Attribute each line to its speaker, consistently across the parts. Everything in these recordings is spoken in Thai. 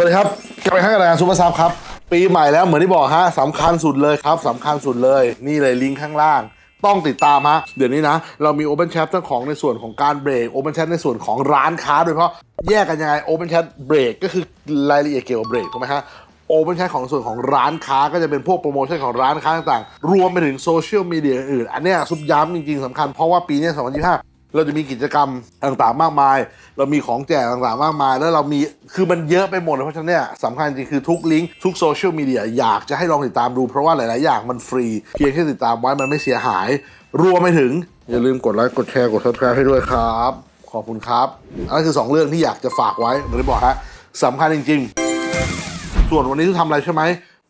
Speaker 1: วัสดีครับกลับไปข้างกับรายการซูเปอร์ซับครับ ปีใหม่แล้วเหมือนที่บอกฮะสำคัญสุดเลยครับสำคัญสุดเลย นี่เลยลิงก์ข้างล่าง ต้องติดตามฮะ เดี๋ยวนี้นะ เรามี Open Chat ทั้งของในส่วนของการเบรก Open Chat ในส่วนของร้านค้าโดยเฉพาะแยกกันยังไง Open Chat เบรกก็คือรายละเอียดเกี่ยวกับเบรกถูกไหมฮะ Open Chat ของส่วนของร้านค้าก็จะเป็นพวกโปรโมชั่นของร้านค้าต่างๆ รวมไปถึงโซเชียลมีเดียอื่น อันเนี้ยซุปย้ำจริงๆสำคัญเพราะว่าปีนี้ย2025 เราจะมีกิจกรรมต่างๆมากมาย เรามีของแจกต่างๆมากมาย แล้วเรามีคือมันเยอะไปหมดเลยเพราะฉะนั้นเนี่ยสำคัญจริงคือทุกลิงก์ทุกโซเชียลมีเดียอยากจะให้ลองติดตามดูเพราะว่าหลายๆ อย่างมันฟรี เพียงแค่ติดตามไว้มันไม่เสียหาย รวมไปถึง อย่าลืมกดไลค์กดแชร์กด subscribe ให้ด้วยครับ ขอบคุณครับอันนั้นคือ 2 เรื่องที่อยากจะฝากไว้เหมือนที่บอกฮะสำคัญจริง ๆ ส่วนวันนี้ที่ทำอะไรใช่ไหม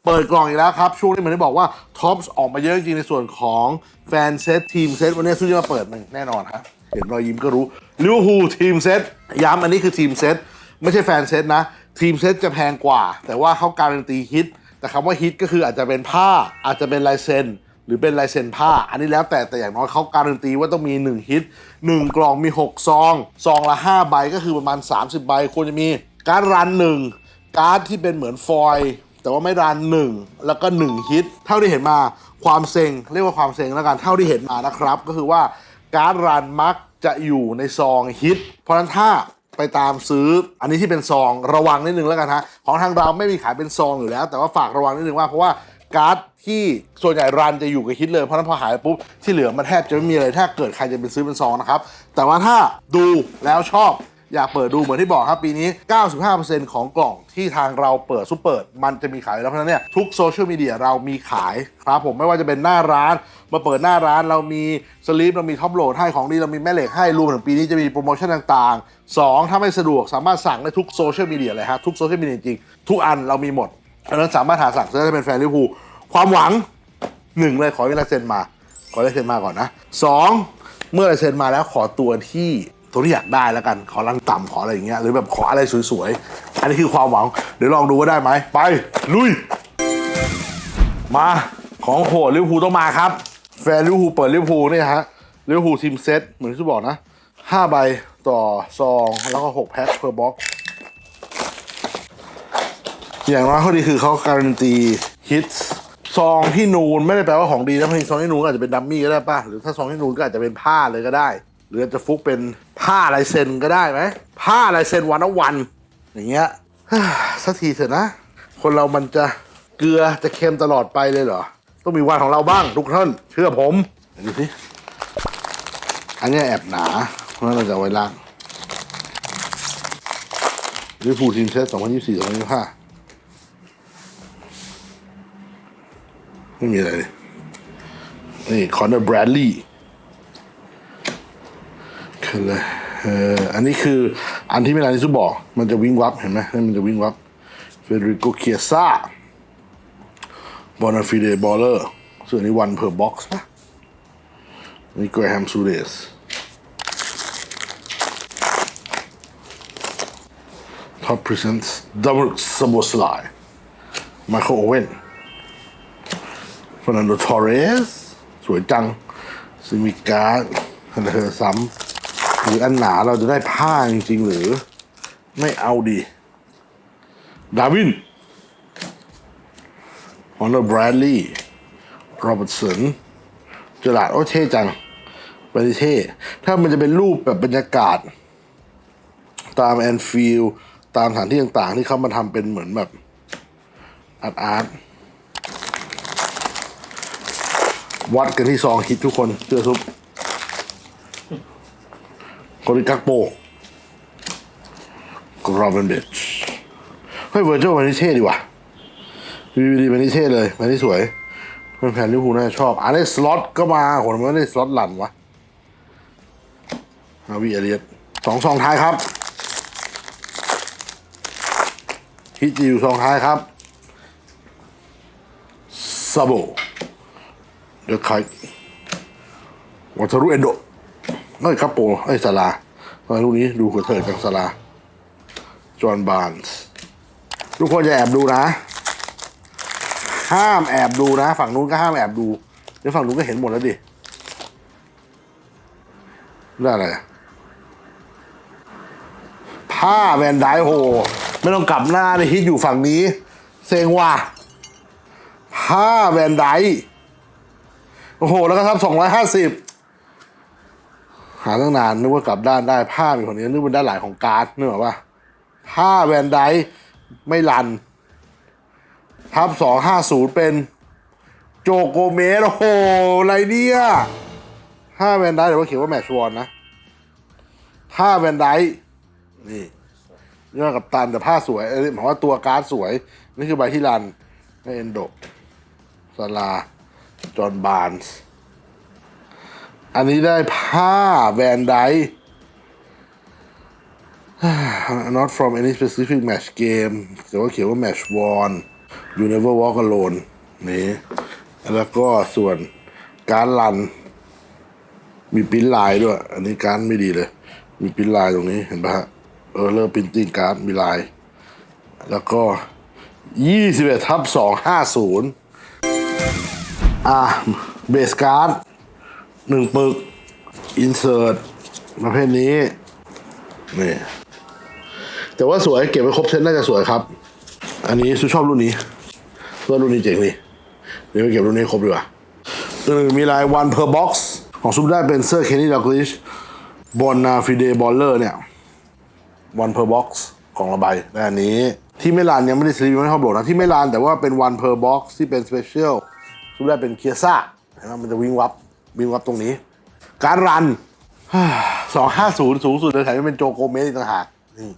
Speaker 1: เปิดกล่องอีกแล้วครับ ช่วงนี้เหมือนที่บอกว่าท็อปส์ออกมาเยอะจริงในส่วนของแฟนเซตทีมเซตวันนี้ซูจะมาเปิดหนึ่งแน่นอนฮะ เห็นรอยยิ้มก็รู้ลิเวอร์พูลทีมเซตย้ำอันนี้คือทีมเซตไม่ใช่แฟนเซตนะ ทีมเซตจะแพงกว่า แต่ว่าเขาการันตีฮิต แต่คำว่าฮิตก็คืออาจจะเป็นผ้า อาจจะเป็นลายเซ็นหรือเป็นลายเซ็นผ้า อันนี้แล้วแต่แต่อย่างน้อยเขาการันตีว่าต้องมี 1 ฮิต 1 กล่องมี 6 ซองซองละ 5 ใบก็คือประมาณ 30 ใบควรจะมีการดรันหนึ่งการ์ดที่เป็นเหมือนฟอยล์แต่ว่าไม่รันหนึ่งแล้วก็ 1 ฮิต เท่าที่เห็นมาความเซ็งเรียกว่าความเซ็งแล้วกันเท่าที่เห็นมานะครับ ก็คือว่า การ์ดรันมักจะอยู่ในซองฮิต เพราะฉะนั้นถ้าไปตามซื้ออันนี้ที่เป็นซองระวังนิดนึงแล้วกันฮะของทางเราไม่มีขายเป็นซองอยู่แล้ว แต่ว่าฝากระวังนิดนึงว่าเพราะว่าการ์ดที่ส่วนใหญ่รันจะอยู่กับฮิตเลย เพราะฉะนั้นพอหายปุ๊บที่เหลือมันแทบจะไม่มีเลยถ้าเกิดใครจะเป็นซื้อเป็นซองนะครับแต่ว่าถ้าดูแล้วชอบ อยากเปิดดูเหมือนที่บอกครับปีนี้ 95%ของกล่องที่ทางเราเปิดซุปเปิด มันจะมีขายแล้วเพราะฉะนั้นเนี่ยทุกโซเชียลมีเดียเรามีขายครับผมไม่ว่าจะเป็นหน้าร้านมาเปิดหน้าร้านเรามีสลีปเรามีท็อปโหลดให้ของดีเรามีแม่เหล็กให้รวมถึงปีนี้จะมีโปรโมชั่นต่างๆ 2 ถ้าไม่สะดวกสามารถสั่งได้ทุกโซเชียลมีเดียเลยฮะทุกโซเชียลมีเดียจริงทุกอันเรามีหมดเพราะนั้นสามารถหาสั่งซื้อได้เป็นแฟนลิเวอร์พูลความหวังหนึ่งเลยขอให้ลาเซ็นมา ขอลายเซ็นมาก่อนนะสองเมื่อลายเซ็นมาแล้วขอตัวที่ ตัวที่อยากได้แล้วกันขอรังต่ำขออะไรอย่างเงี้ยหรือแบบขออะไรสวยๆ อันนี้คือความหวัง เดี๋ยวลองดูว่าได้ไหมไป ลุย มาของโหดลิเวอร์พูลต้องมาครับ แฟนลิเวอร์พูลเปิดลิเวอร์พูลเนี่ยฮะลิเวอร์พูลทีมเซตเหมือนที่บอกนะห้าใบต่อซองแล้วก็หกแพ็คเพอร์บ็อกอย่างน้อยข้อดีคือเขาการันตีฮิตซองที่นูนไม่ได้แปลว่าของดีนะเพราะซองที่นูนก็อาจจะเป็นดัมมี่ก็ได้ป่ะหรือถ้าซองที่นูนก็อาจจะเป็นผ้าเลยก็ได้ หรืออาจจะฟุกเป็น ผ้าลายเซ็นก็ได้ไหมผ้าลายเซ็นวันละวัน อย่างเงี้ยสักทีเถอะนะ คนเรามันจะเกลือจะเค็มตลอดไปเลยเหรอ ต้องมีวันของเราบ้างทุกท่าน เชื่อผมดูสิอันเนี้ยแอบหนาเพราะฉะนั้นเราจะไว้ล่างลิเวอร์พูทีมเซต2024 2025 ไม่มีอะไรเลยนี่คอนเนอร์แบรดลีย์ คือเลยเอออันนี้คืออันที่ไม่นานที่สุบอก มันจะวิ่งวับเห็นไหมมันจะวิ่งวับเฟเดริโกเคียซ่าบอนาฟิเดบอลเลอร์ส่วนนี้วันเพอร์บ็อกซ์ปะนี่แกรแฮมซูเดส Top presents Double Saboslai Michael Owen Fernando Torres สวยจังซิมิการ์ดเธอซ้ำ หรืออันหนาเราจะได้ผ้าจริงๆหรือ ไม่เอาดี ดาวินฮอนเนอร์แบรดลีย์โรเบิร์ตสันเจอราดโอ้เท่จังไปดิเท่ ถ้ามันจะเป็นรูปแบบบรรยากาศ ตามแอนฟิลตามสถานที่ต่างๆ ที่เขามาทำเป็นเหมือนแบบอาร์ตอาร์ตวัดกันที่ซองฮิตทุกคนเชื่อซุป โคลิกักโปกรอเวนเบชเฮ้ยเวอร์เจอร์วันนี้เท่ดีว่ะวีวีดีวันนี้เท่เลยวันนี้สวยเพื่อนแฟนลิเวอร์พูลน่าชอบอันนี้สล็อตก็มาโหทำไมไม่ได้สล็อตหลันวะอาวีเอเลียสสองซองท้ายครับฮิตจะอยู่ซองท้ายครับซาโบเดอะไควัตรุเอนโด เอ้ยครับโปไอ้สลาทำไมลูกนี้ดูหัวเถิดจังสลา จอห์นบานส์ทุกคนจะแอบดูนะ ห้ามแอบดูนะ ฝั่งนู้นก็ห้ามแอบดูเดี๋ยวฝั่งนู้นก็เห็นหมดแล้วดิได้อะไรผ้าแวนไดโฮไม่ต้องกลับหน้าเลยฮิตอยู่ฝั่งนี้ เซงว่ะผ้าแวนไดโอ้โห แล้วก็ทับสองร้อยห้าสิบ หาตั้งนานนึกว่ากลับด้านได้ผ้ามีคนนี้นึกเป็นด้านหลายของการ์ดนึกออกปะผ้าแวนไดไม่รัน ทับสองห้าศูนย์เป็นโจโกเมสโอ้โหอะไรเนี่ยถ้าแวนไดเดี๋ยวว่าเขียนว่าแมชวอนนะ ถ้าแวนไดนี่นี่ว่ากับตันแต่ผ้าสวยเอ้ยหมายว่าตัวการ์ดสวย นี่คือใบที่รันเอนโดซาลา จอห์นบาร์นส์ อันนี้ได้ผ้าแวนได not from any specific match game แต่ว่าเขียนว่า match won you never walk alone นี่แล้วก็ส่วนการรัน มีปิ้นลายด้วย อันนี้การดไม่ดีเลย มีปิ้นลายตรงนี้เห็นปะฮะเออเลอร์ปรินติ้งการ์ดมีลาย แล้วก็21ทับ250อะเบสการ์ด หนึ่งปึกอินเสิร์ตประเภทนี้นี่แต่ว่าสวยเก็บไว้ครบเซตน่าจะสวยครับ อันนี้ซูชอบรุ่นนี้เพื่อรุ่นนี้เจ๋งนี่เดี๋ยวไปเก็บรุ่นนี้ครบดีกว่าตัวหนึ่งมีลาย one per box ของซุปได้เป็นเซอร์เคนนี่ดักลิชบอลนาฟิเดบอลเลอร์เนี่ย one per box ของระบายและอันนี้ที่ไม่ลานยังไม่ได้ซื้อไม่ได้เข้าโบลดนะที่ไม่ลานแต่ว่าเป็น one per box ที่เป็น special ซุปได้เป็นเคียซ่าเห็นไหมมันจะวิ่งวับ วิ่งวับตรงนี้ การรันสองห้าศูนย์สูงสุดเลยแถมยังเป็นโจโกเมสอีกต่างหากนี่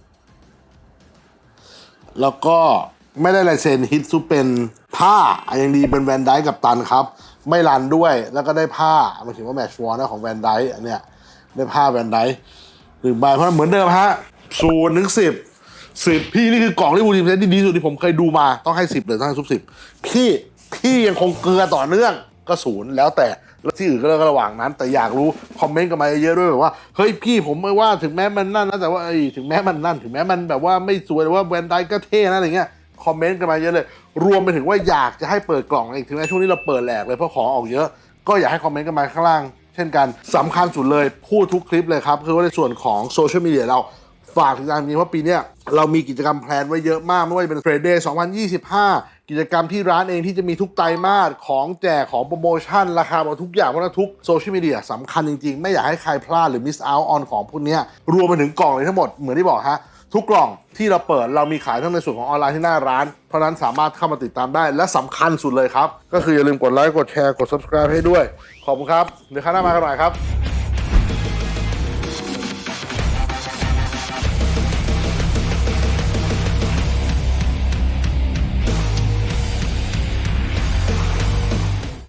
Speaker 1: แล้วก็ไม่ได้ลายเซ็นฮิตซุเป็นผ้าอะยังดีเป็นแวนไดกับตันครับ ไม่รันด้วยแล้วก็ได้ผ้าหมายถึงว่าแมชวอร์นะของแวนไดอันเนี้ยได้ผ้าแวนไดหนึ่งใบเพราะเหมือนเดิมฮะศูนย์ถึงสิบสิบพี่นี่คือกล่องที่บูทีมเซนที่ดีสุดที่ผมเคยดูมาต้องให้สิบเลยต้องให้ซุปสิบพี่พี่ยังคงเกลือต่อเนื่อง ก็ศูนย์แล้วแต่แล้วที่อื่นก็เลือกระหว่างนั้น แต่อยากรู้คอมเมนต์กันมาเยอะๆด้วยแบบว่าเฮ้ยพี่ผมไม่ว่าถึงแม้มันนั่นนะแต่ว่าเอ้ถึงแม้มันนั่น ถึงแม้มันแบบว่าไม่สวยหรือว่าแวนไดก็เท่นะอะไรเงี้ยคอมเมนต์กันมาเยอะเลย รวมไปถึงว่าอยากจะให้เปิดกล่องอีกถึงแม้ช่วงนี้เราเปิดแหลกเลยเพราะของออกเยอะ ก็อยากให้คอมเมนต์กันมาข้างล่าง เช่นกันสำคัญสุดเลยพูดทุกคลิปเลยครับคือว่าในส่วนของโซเชียลมีเดียเราฝากติดตามจริงๆว่าปีนี้เรามีกิจกรรมแพลนไว้เยอะมากไม่ว่าจะเป็นเทรดเดย์2025 กิจกรรมที่ร้านเองที่จะมีทุกไตรมาสของแจกของโปรโมชั่น ราคาบอกทุกอย่างเพราะฉะนั้นทุกโซเชียลมีเดียสำคัญจริงๆ ไม่อยากให้ใครพลาดหรือมิสเอาออนของพวกนี้รวมไปถึงกล่องเลยทั้งหมดเหมือนที่บอกฮะทุกกล่องที่เราเปิดเรามีขายทั้งในส่วนของออนไลน์ที่หน้าร้าน เพราะนั้นสามารถเข้ามาติดตามได้และสำคัญสุดเลยครับ ก็คืออย่าลืมกดไลค์กดแชร์กด subscribe ให้ด้วย ขอบคุณครับ เดี๋ยวครั้งหน้ามากันใหม่ครับ